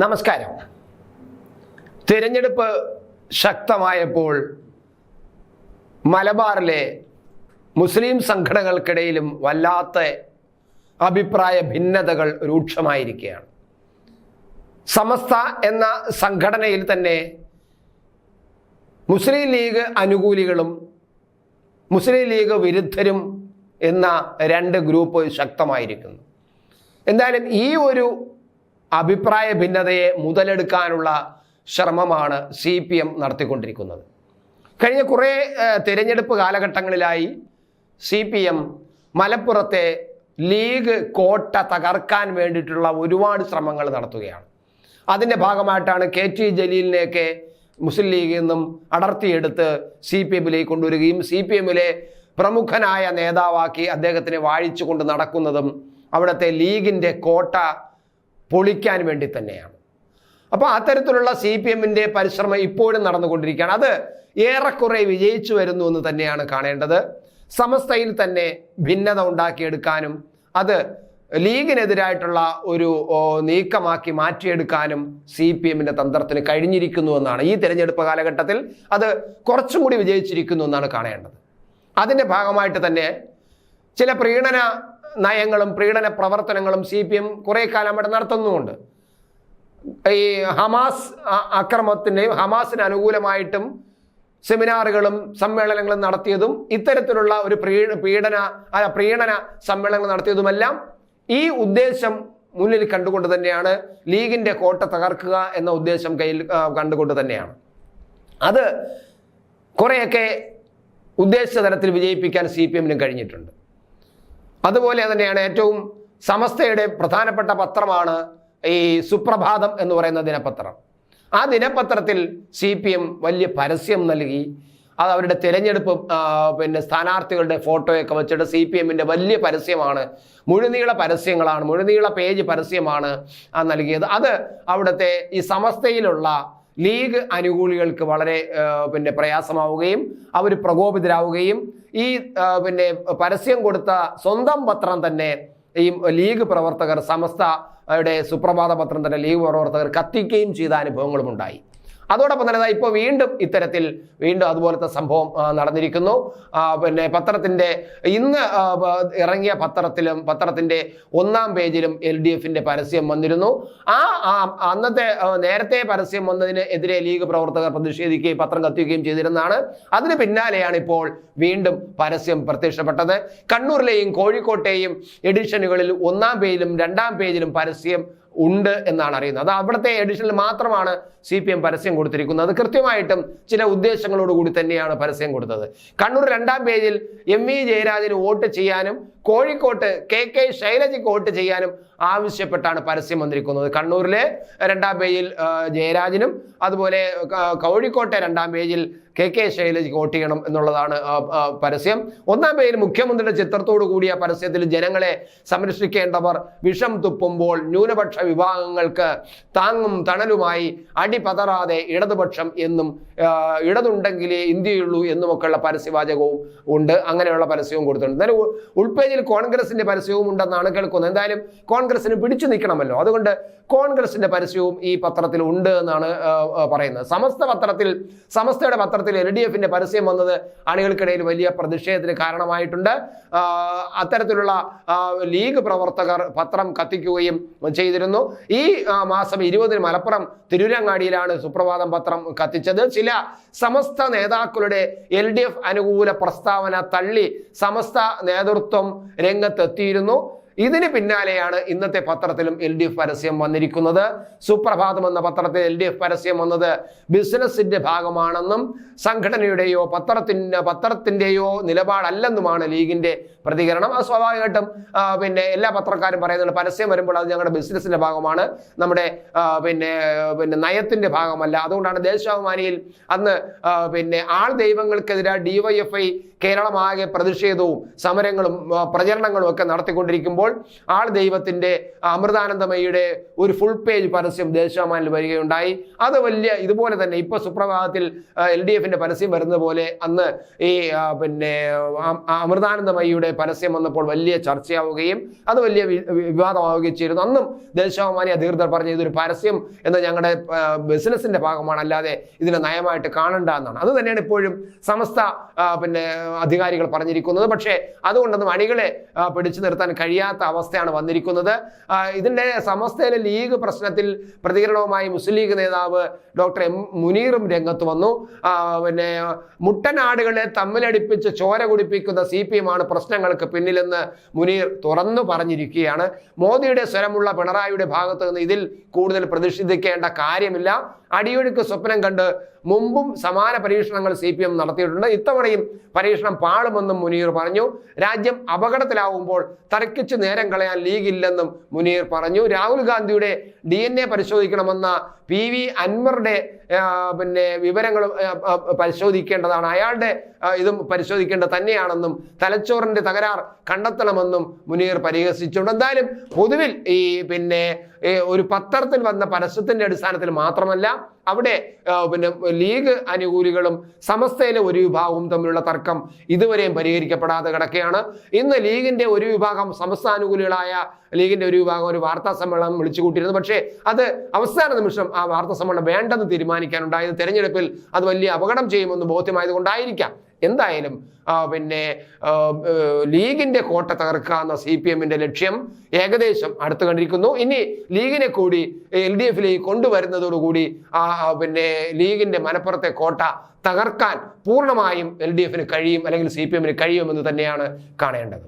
നമസ്കാരം. തിരഞ്ഞെടുപ്പ് ശക്തമായപ്പോൾ മലബാറിലെ മുസ്ലിം സംഘടനകൾക്കിടയിലും വല്ലാത്ത അഭിപ്രായ ഭിന്നതകൾ രൂക്ഷമായിരിക്കുകയാണ്. സമസ്ത എന്ന സംഘടനയിൽ തന്നെ മുസ്ലിം ലീഗ് അനുകൂലികളും മുസ്ലിം ലീഗ് വിരുദ്ധരും എന്ന രണ്ട് ഗ്രൂപ്പ് ശക്തമായിരിക്കുന്നു. എന്തായാലും ഈ ഒരു അഭിപ്രായ ഭിന്നതയെ മുതലെടുക്കാനുള്ള ശ്രമമാണ് സി പി എം നടത്തിക്കൊണ്ടിരിക്കുന്നത്. കഴിഞ്ഞ കുറേ തിരഞ്ഞെടുപ്പ് കാലഘട്ടങ്ങളിലായി സി പി എം മലപ്പുറത്തെ ലീഗ് കോട്ട തകർക്കാൻ വേണ്ടിയിട്ടുള്ള ഒരുപാട് ശ്രമങ്ങൾ നടത്തുകയാണ്. അതിന്റെ ഭാഗമായിട്ടാണ് കെ ടി ജലീലിനെയൊക്കെ മുസ്ലിം ലീഗിൽ നിന്നും അടർത്തിയെടുത്ത് സി പി എമ്മിലേക്ക് കൊണ്ടുവരികയും സി പി എമ്മിലെ പ്രമുഖനായ നേതാവാക്കി അദ്ദേഹത്തിനെ വാഴിച്ചുകൊണ്ട് നടക്കുന്നതും അവിടുത്തെ ലീഗിന്റെ കോട്ട പൊളിക്കാൻ വേണ്ടി തന്നെയാണ്. അപ്പോൾ അത്തരത്തിലുള്ള സി പി എമ്മിന്റെ പരിശ്രമം ഇപ്പോഴും നടന്നുകൊണ്ടിരിക്കുകയാണ്. അത് ഏറെക്കുറെ വിജയിച്ചു വരുന്നു എന്ന് തന്നെയാണ് കാണേണ്ടത്. സമസ്തയിൽ തന്നെ ഭിന്നത ഉണ്ടാക്കിയെടുക്കാനും അത് ലീഗിനെതിരായിട്ടുള്ള ഒരു നീക്കമാക്കി മാറ്റിയെടുക്കാനും സി പി എമ്മിന്റെ തന്ത്രത്തിന് കഴിഞ്ഞിരിക്കുന്നു എന്നാണ്. ഈ തിരഞ്ഞെടുപ്പ് കാലഘട്ടത്തിൽ അത് കുറച്ചും കൂടി വിജയിച്ചിരിക്കുന്നു എന്നാണ് കാണേണ്ടത്. അതിന്റെ ഭാഗമായിട്ട് തന്നെ ചില പ്രീണന നയങ്ങളും പ്രീണന പ്രവർത്തനങ്ങളും സി പി എം കുറേ കാലം അവിടെ നടത്തുന്നുമുണ്ട്. ഈ ഹമാസ് അക്രമത്തിന്റെയും ഹമാസിന് അനുകൂലമായിട്ടും സെമിനാറുകളും സമ്മേളനങ്ങളും നടത്തിയതും ഇത്തരത്തിലുള്ള ഒരു പീഡന അല്ല, പ്രീണന സമ്മേളനങ്ങൾ നടത്തിയതുമെല്ലാം ഈ ഉദ്ദേശം മുന്നിൽ കണ്ടുകൊണ്ട് തന്നെയാണ് ലീഗിന്റെ കോട്ട തകർക്കുക എന്ന ഉദ്ദേശം കയ്യിൽ കണ്ടുകൊണ്ട് തന്നെയാണ്. അത് കുറേയൊക്കെ ഉദ്ദേശിച്ച തരത്തിൽ വിജയിപ്പിക്കാൻ സി പി എമ്മിനും കഴിഞ്ഞിട്ടുണ്ട്. അതുപോലെ തന്നെയാണ് ഏറ്റവും സമസ്തയുടെ പ്രധാനപ്പെട്ട പത്രമാണ് ഈ സുപ്രഭാതം എന്ന് പറയുന്ന ദിനപത്രം. ആ ദിനപത്രത്തിൽ സി പി എം വലിയ പരസ്യം നൽകി. അത് അവരുടെ തിരഞ്ഞെടുപ്പ് പിന്നെ സ്ഥാനാർത്ഥികളുടെ ഫോട്ടോയൊക്കെ വെച്ചിട്ട് സി പി എമ്മിന്റെ വലിയ പരസ്യമാണ്. മുഴുനീള പരസ്യങ്ങളാണ് മുഴുനീള പേജ് പരസ്യമാണ് നൽകിയത്. അത് അവിടുത്തെ ഈ സമസ്തയിലുള്ള ലീഗ് അനുകൂലികൾക്ക് വളരെ പിന്നെ പ്രയാസമാവുകയും അവർ പ്രകോപിതരാവുകയും ഈ പിന്നെ പരസ്യം കൊടുത്ത സ്വന്തം പത്രം തന്നെ ഈ ലീഗ് പ്രവർത്തകർ സമസ്തയുടെ സുപ്രഭാത പത്രം തന്നെ ലീഗ് പ്രവർത്തകർ കത്തിക്കുകയും ചെയ്ത അനുഭവങ്ങളും ഉണ്ടായി അതോടൊപ്പം തന്നെ ഇപ്പോൾ വീണ്ടും ഇത്തരത്തിൽ വീണ്ടും അതുപോലത്തെ സംഭവം നടന്നിരിക്കുന്നു. പിന്നെ പത്രത്തിന്റെ ഇന്ന് ഇറങ്ങിയ പത്രത്തിലും പത്രത്തിന്റെ ഒന്നാം പേജിലും എൽ ഡി എഫിന്റെ പരസ്യം വന്നിരുന്നു. ആ, അന്നത്തെ നേരത്തെ പരസ്യം വന്നതിന് എതിരെ ലീഗ് പ്രവർത്തകർ പ്രതിഷേധിക്കുകയും പത്രം കത്തിക്കുകയും ചെയ്തിരുന്നതാണ്. അതിന് പിന്നാലെയാണ് ഇപ്പോൾ വീണ്ടും പരസ്യം പ്രത്യക്ഷപ്പെട്ടത്. കണ്ണൂരിലെയും കോഴിക്കോട്ടെയും എഡിഷനുകളിൽ ഒന്നാം പേജിലും രണ്ടാം പേജിലും പരസ്യം ഉണ്ട് എന്നാണ് അറിയുന്നത്. അത് അവിടുത്തെ എഡിഷനിൽ മാത്രമാണ് സി പി എം പരസ്യം കൊടുത്തിരിക്കുന്നത്. അത് കൃത്യമായിട്ടും ചില ഉദ്ദേശങ്ങളോടുകൂടി തന്നെയാണ് പരസ്യം കൊടുത്തത്. കണ്ണൂർ രണ്ടാം പേജിൽ എം വി ജയരാജന് വോട്ട് ചെയ്യാനും കോഴിക്കോട്ട് കെ കെ ശൈലജയ്ക്ക് വോട്ട് ചെയ്യാനും ആവശ്യപ്പെട്ടാണ് പരസ്യം വന്നിരിക്കുന്നത്. കണ്ണൂരിലെ രണ്ടാം പേജിൽ ജയരാജനും അതുപോലെ കോഴിക്കോട്ടെ രണ്ടാം പേജിൽ കെ കെ ശൈലജ് വോട്ട് ചെയ്യണം എന്നുള്ളതാണ് പരസ്യം. ഒന്നാം പേജിൽ മുഖ്യമന്ത്രിയുടെ ചിത്രത്തോടു കൂടിയ പരസ്യത്തിൽ ജനങ്ങളെ സംരക്ഷിക്കേണ്ടവർ വിഷം തുപ്പുമ്പോൾ ന്യൂനപക്ഷ വിഭാഗങ്ങൾക്ക് താങ്ങും തണലുമായി അടിപതറാതെ ഇടതുപക്ഷം എന്നും ഇടതുണ്ടെങ്കിലേ ഇന്ത്യയുള്ളൂ എന്നുമൊക്കെയുള്ള പരസ്യവാചകവും ഉണ്ട്. അങ്ങനെയുള്ള പരസ്യവും കൊടുത്തിട്ടുണ്ട്. എന്നാലും ഉൾപേജിൽ കോൺഗ്രസിന്റെ പരസ്യവും ഉണ്ടെന്നാണ് കേൾക്കുന്നത്. എന്തായാലും കോൺഗ്രസിന് പിടിച്ചു നിൽക്കണമല്ലോ. അതുകൊണ്ട് കോൺഗ്രസിന്റെ പരസ്യവും ഈ പത്രത്തിൽ ഉണ്ട് എന്നാണ് പറയുന്നത്. സമസ്ത പത്രത്തിൽ സമസ്തയുടെ പത്രത്തിൽ എൽ ഡി എഫിന്റെ പരസ്യം വന്നത് അണികൾക്കിടയിൽ വലിയ പ്രതിഷേധത്തിന് കാരണമായിട്ടുണ്ട്. അത്തരത്തിലുള്ള ലീഗ് പ്രവർത്തകർ പത്രം കത്തിക്കുകയും ചെയ്തിരുന്നു. ഈ മാസം ഇരുപതിന് മലപ്പുറം തിരുരങ്ങാടിയിലാണ് സുപ്രഭാതം പത്രം കത്തിച്ചത്. ചില സമസ്ത നേതാക്കളുടെ എൽ ഡി എഫ് അനുകൂല പ്രസ്താവന തള്ളി സമസ്ത നേതൃത്വം രംഗത്തെത്തിയിരുന്നു. ഇതിന് പിന്നാലെയാണ് ഇന്നത്തെ പത്രത്തിലും എൽ ഡി എഫ് പരസ്യം വന്നിരിക്കുന്നത്. സുപ്രഭാതം എന്ന പത്രത്തിൽ എൽ ഡി എഫ് പരസ്യം വന്നത് ബിസിനസിന്റെ ഭാഗമാണെന്നും സംഘടനയുടെയോ പത്രത്തിന് പത്രത്തിന്റെയോ നിലപാടല്ലെന്നുമാണ് ലീഗിന്റെ പ്രതികരണം. അത് സ്വാഭാവികമായിട്ടും പിന്നെ എല്ലാ പത്രക്കാരും പറയുന്നുണ്ട് പരസ്യം വരുമ്പോൾ അത് ഞങ്ങളുടെ ബിസിനസിന്റെ ഭാഗമാണ്. നമ്മുടെ പിന്നെ പിന്നെ നയത്തിന്റെ ഭാഗമല്ല. അതുകൊണ്ടാണ് ദേശാഭിമാനിയിൽ അന്ന് പിന്നെ ആൾ ദൈവങ്ങൾക്കെതിരെ ഡിവൈഎഫ്ഐ കേരളമാകെ പ്രതിഷേധവും സമരങ്ങളും പ്രചരണങ്ങളും ഒക്കെ നടത്തിക്കൊണ്ടിരിക്കുമ്പോൾ ആൾ ദൈവത്തിന്റെ അമൃതാനന്ദമയുടെ ഒരു ഫുൾ പേജ് പരസ്യം ദേശാമാനിൽ വരികയുണ്ടായി. അത് വലിയ ഇതുപോലെ തന്നെ ഇപ്പൊ സുപ്രഭാതത്തിൽ എൽ ഡി എഫിന്റെ പരസ്യം വരുന്ന പോലെ അന്ന് ഈ പിന്നെ ആ പരസ്യം വന്നപ്പോൾ വലിയ ചർച്ചയാവുകയും അത് വലിയ വിവാദമാവുകയും ചെയ്തിരുന്നു. അന്നും ദേശാഭിമാനി അധികൃതർ പറഞ്ഞു ഇതൊരു പരസ്യം എന്ന ഞങ്ങളുടെ ബിസിനസിന്റെ ഭാഗമാണ്. അല്ലാതെ ഇതിനെ നയമായിട്ട് കാണണ്ട എന്നാണ്. അത് തന്നെയാണ് ഇപ്പോഴും സമസ്ത പിന്നെ അധികാരികൾ പറഞ്ഞിരിക്കുന്നത്. പക്ഷേ അതുകൊണ്ടൊന്നും അണികളെ പിടിച്ചു നിർത്താൻ കഴിയാത്ത അവസ്ഥയാണ് വന്നിരിക്കുന്നത്. ഇതിന്റെ സമസ്തയിലെ ലീഗ് പ്രശ്നത്തിൽ പ്രതികരണവുമായി മുസ്ലിം ലീഗ് നേതാവ് ഡോക്ടർ എം മുനീറും രംഗത്ത് വന്നു. പിന്നെ മുട്ടനാടുകളെ തമ്മിലടിപ്പിച്ച് ചോര കുടിപ്പിക്കുന്ന സി പി എം ആണ് പ്രശ്നങ്ങൾക്ക് പിന്നിലെന്ന് മുനീർ തുറന്നു പറഞ്ഞിരിക്കുകയാണ്. മോദിയുടെ സ്വരമുള്ള പിണറായിയുടെ ഭാഗത്ത് നിന്ന് ഇതിൽ കൂടുതൽ പ്രതിഷേധിക്കേണ്ട കാര്യമില്ല. അടിയൊഴുക്ക് സ്വപ്നം കണ്ട് മുമ്പും സമാന പരീക്ഷണങ്ങൾ സി പി എം നടത്തിയിട്ടുണ്ട്. ഇത്തവണയും പരീക്ഷണം പാളുമെന്നും മുനീർ പറഞ്ഞു. രാജ്യം അപകടത്തിലാവുമ്പോൾ തർക്കിച്ച് നേരം കളയാൻ ലീഗില്ലെന്നും മുനീർ പറഞ്ഞു. രാഹുൽ ഗാന്ധിയുടെ ഡി പരിശോധിക്കണമെന്ന പി വി അൻവറുടെ പിന്നെ ആ, പരിശോധിക്കേണ്ടതാണ്. അയാളുടെ ഇതും പരിശോധിക്കേണ്ടത് തന്നെയാണെന്നും തലച്ചോറിന്റെ തകരാർ കണ്ടെത്തണമെന്നും മുനീർ പരിഹസിച്ചുകൊണ്ട് എന്തായാലും പൊതുവിൽ ഈ പിന്നെ ഒരു പത്രത്തിൽ വന്ന പരസ്യത്തിന്റെ അടിസ്ഥാനത്തിൽ മാത്രമല്ല അവിടെ പിന്നെ ലീഗ് അനുകൂലികളും സമസ്തയിലെ ഒരു വിഭാഗവും തമ്മിലുള്ള തർക്കം ഇതുവരെയും പരിഹരിക്കപ്പെടാതെ കിടക്കുകയാണ്. ഇന്ന് ലീഗിന്റെ ഒരു വിഭാഗം സമസ്ത അനുകൂലികളായ ലീഗിന്റെ ഒരു വിഭാഗം ഒരു വാർത്താ സമ്മേളനം വിളിച്ചു കൂട്ടിയിരുന്നു. പക്ഷേ അത് അവസാന നിമിഷം ആ വാർത്താ സമ്മേളനം വേണ്ടെന്ന് തീരുമാനിക്കാനുണ്ടായത് തെരഞ്ഞെടുപ്പിൽ അത് വലിയ അപകടം ചെയ്യുമെന്ന് ബോധ്യമായത് കൊണ്ടായിരിക്കാം എന്തായാലും പിന്നെ ലീഗിന്റെ കോട്ട തകർക്കുക എന്ന സി പി എമ്മിന്റെ ലക്ഷ്യം ഏകദേശം അടുത്തു കണ്ടിരിക്കുന്നു. ഇനി ലീഗിനെ കൂടി എൽ ഡി എഫിലേക്ക് കൊണ്ടുവരുന്നതോടുകൂടി പിന്നെ ലീഗിന്റെ മലപ്പുറത്തെ കോട്ട തകർക്കാൻ പൂർണമായും എൽ ഡി എഫിന് കഴിയും അല്ലെങ്കിൽ സി പി എമ്മിന് കഴിയുമെന്ന് തന്നെയാണ് കാണേണ്ടത്.